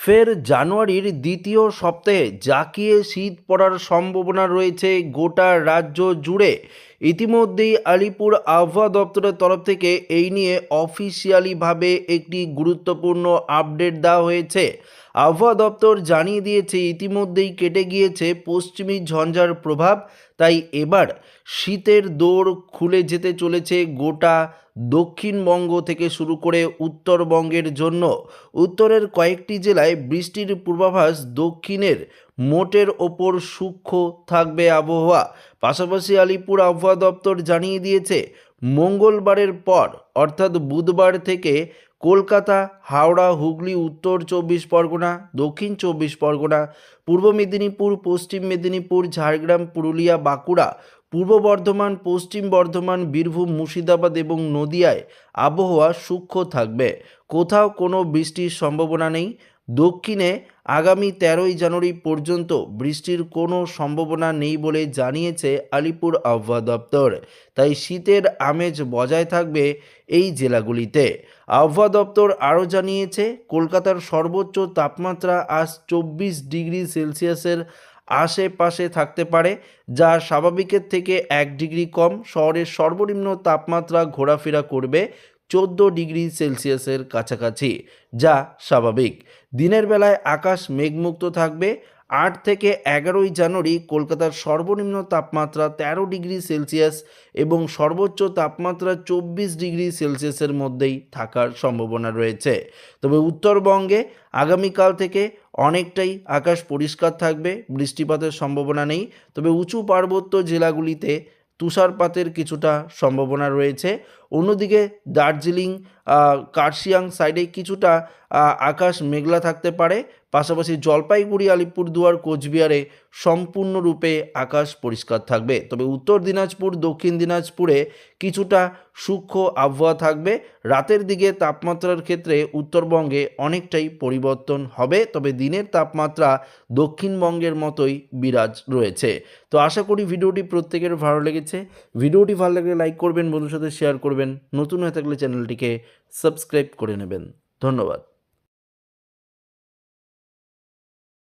ফের জানুয়ারির দ্বিতীয় সপ্তাহে জাকিয়ে শীত পড়ার সম্ভাবনা রয়েছে গোটা রাজ্য জুড়ে। ইতিমধ্যেই আলিপুর আবহাওয়া দপ্তরের তরফ থেকে এই নিয়ে অফিসিয়ালিভাবে একটি গুরুত্বপূর্ণ আপডেট দেওয়া হয়েছে। আবহাওয়া দপ্তর জানিয়ে দিয়েছে, ইতিমধ্যেই কেটে গিয়েছে পশ্চিমী ঝঞ্ঝার প্রভাব, তাই এবার শীতের দৌড় খুলে যেতে চলেছে গোটা দক্ষিণবঙ্গ থেকে শুরু করে উত্তরবঙ্গের জন্য। উত্তরের কয়েকটি জেলায় বৃষ্টির পূর্বাভাস দক্ষিণের মোটের ওপর সূক্ষ্ম থাকবে আবহাওয়া। পাশাপাশি আলিপুর আবহাওয়া দপ্তর জানিয়ে দিয়েছে, মঙ্গলবারের পর, অর্থাৎ বুধবার থেকে কলকাতা, হাওড়া, হুগলি, উত্তর চব্বিশ পরগনা, দক্ষিণ চব্বিশ পরগনা, পূর্ব মেদিনীপুর, পশ্চিম মেদিনীপুর, ঝাড়গ্রাম, পুরুলিয়া, বাঁকুড়া, পূর্ব বর্ধমান, পশ্চিম বর্ধমান, বীরভূম, মুর্শিদাবাদ এবং নদিয়ায় আবহাওয়া সূক্ষ্ম থাকবে। কোথাও কোনো বৃষ্টির সম্ভাবনা নেই। দক্ষিণে আগামী তেরোই জানুয়ারি পর্যন্ত বৃষ্টির কোনো সম্ভাবনা নেই বলে জানিয়েছে আলিপুর আবহাওয়া দপ্তর। তাই শীতের আমেজ বজায় থাকবে এই জেলাগুলিতে। আবহাওয়া দপ্তর আরও জানিয়েছে, কলকাতার সর্বোচ্চ তাপমাত্রা আজ চব্বিশ ডিগ্রি সেলসিয়াসের আশেপাশে থাকতে পারে, যা স্বাভাবিকের থেকে এক ডিগ্রি কম। শহরের সর্বনিম্ন তাপমাত্রা ঘোরাফেরা করবে চোদ্দ ডিগ্রি সেলসিয়াসের কাছাকাছি, যা স্বাভাবিক। দিনের বেলায় আকাশ মেঘমুক্ত থাকবে। আট থেকে এগারোই জানুয়ারি কলকাতার সর্বনিম্ন তাপমাত্রা তেরো ডিগ্রি সেলসিয়াস এবং সর্বোচ্চ তাপমাত্রা চব্বিশ ডিগ্রি সেলসিয়াসের মধ্যেই থাকার সম্ভাবনা রয়েছে। তবে উত্তরবঙ্গে আগামীকাল থেকে অনেকটাই আকাশ পরিষ্কার থাকবে, বৃষ্টিপাতের সম্ভাবনা নেই। তবে উঁচু পার্বত্য জেলাগুলিতে তুষারপাতের কিছুটা সম্ভাবনা রয়েছে। অন্যদিকে দার্জিলিং কার্শিয়াং সাইডে কিছুটা আকাশ মেঘলা থাকতে পারে। পাশাপাশি জলপাইগুড়ি, আলিপুরদুয়ার, কোচবিহারে সম্পূর্ণরূপে আকাশ পরিষ্কার থাকবে। তবে উত্তর দিনাজপুর, দক্ষিণ দিনাজপুরে কিছুটা সূক্ষ্ম আবহাওয়া থাকবে। রাতের দিকে তাপমাত্রার ক্ষেত্রে উত্তরবঙ্গে অনেকটাই পরিবর্তন হবে, তবে দিনের তাপমাত্রা দক্ষিণবঙ্গের মতোই বিরাজ রয়েছে। তো আশা করি ভিডিওটি প্রত্যেকের ভালো লেগেছে। ভিডিওটি ভালো লাগলে লাইক করবেন বন্ধুর সাথে শেয়ার করবেন। নতুন হয়ে থাকলে চ্যানেলটিকে সাবস্ক্রাইব করে নেবেন। ধন্যবাদ।